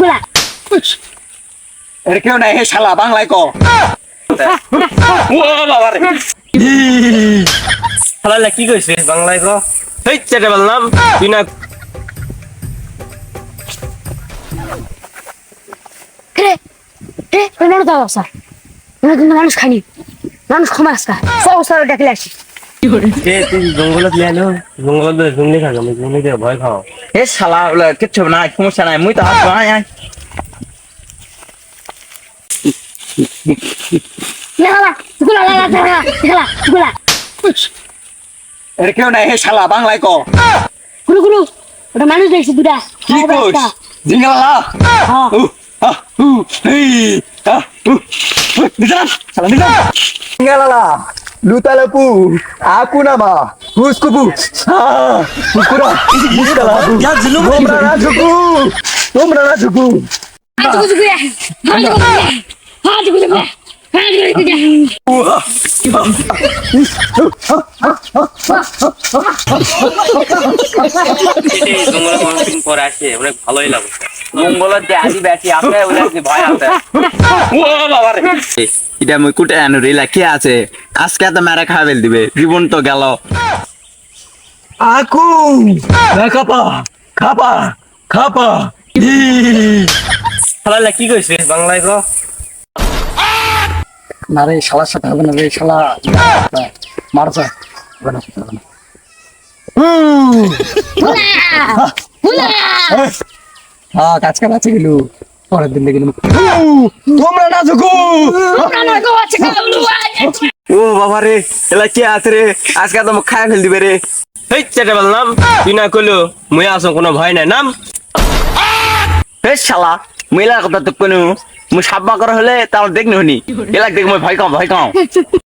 গুলা। এর কেউ নাই হে শালা বাংলায় ক। ও বাবা রে। শালা কি কইছে বাংলায় ক? এই চেটে বললাম তুই না রে রে ওই মানুষ দাও স্যার। কিন্তু মানুষ খানি মানুষ ক্ষমা আসকা সব স্যার ডাকলে আসি। ভয় খাও। হে শালা কিচ্ছু নাই সমস্যা নাই মুই তো আসব আয় আয়। না বাবা গুলা লা লা লা লা গুলা এর কেউ নাই হে শালা বাংলায় ক। ওটা মানুষ দেখছি দুটা কি কোস জিঙ্গালা? শালা জিঙ্গালা লুতালাপু aku nama Huskubu ah Huskura Muskala আছে এটা মুই কি আছে আজকে তো মেরে খাবেল দিবে জীবন তো গেল আকু খাপা খাপা খাপা কি কইছে বাংলায় না শালার সাথে হবে না রে শালা। মারছে। ও বাবা রে, এলা কি আছে রে? আজকে তো খায় ফেল দিবে রে। চেটে বললাম তুই না কইলো, মুই আসো কোনো ভয় নাই। নাম। হে শালা। মহিলার কথা তো কোনো মু সাব্বা করা হলে তাও দেখনি নি এলাক দেখ মই ভয় খাও, ভয় কাও